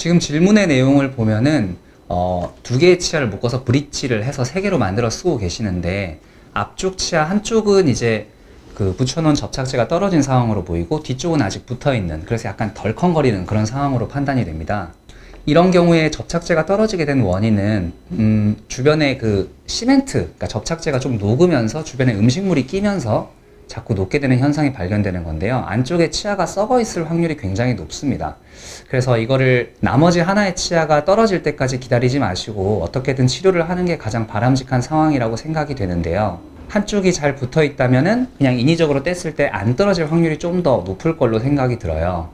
지금 질문의 내용을 보면은 어, 두 개의 치아를 묶어서 브릿지를 해서 세 개로 만들어 쓰고 계시는데 앞쪽 치아 한쪽은 이제 그 붙여놓은 접착제가 떨어진 상황으로 보이고 뒤쪽은 아직 붙어 있는 그래서 약간 덜컹거리는 그런 상황으로 판단이 됩니다. 이런 경우에 접착제가 떨어지게 된 원인은 음, 주변에 그 시멘트, 그러니까 접착제가 좀 녹으면서 주변에 음식물이 끼면서 자꾸 녹게 되는 현상이 발견되는 건데요. 안쪽에 치아가 썩어 있을 확률이 굉장히 높습니다. 그래서 이거를 나머지 하나의 치아가 떨어질 때까지 기다리지 마시고 어떻게든 치료를 하는 게 가장 바람직한 상황이라고 생각이 되는데요. 한쪽이 잘 붙어 있다면은 그냥 인위적으로 뗐을 때 안 떨어질 확률이 좀 더 높을 걸로 생각이 들어요.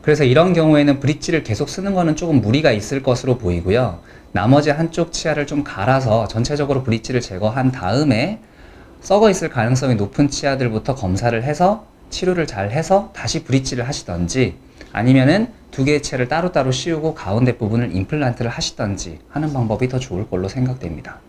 그래서 이런 경우에는 브릿지를 계속 쓰는 거는 조금 무리가 있을 것으로 보이고요. 나머지 한쪽 치아를 좀 갈아서 전체적으로 브릿지를 제거한 다음에 썩어 있을 가능성이 높은 치아들부터 검사를 해서 치료를 잘 해서 다시 브릿지를 하시던지 아니면은 두 개의 치아를 따로따로 씌우고 가운데 부분을 임플란트를 하시던지 하는 방법이 더 좋을 걸로 생각됩니다.